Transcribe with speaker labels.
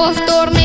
Speaker 1: повторно.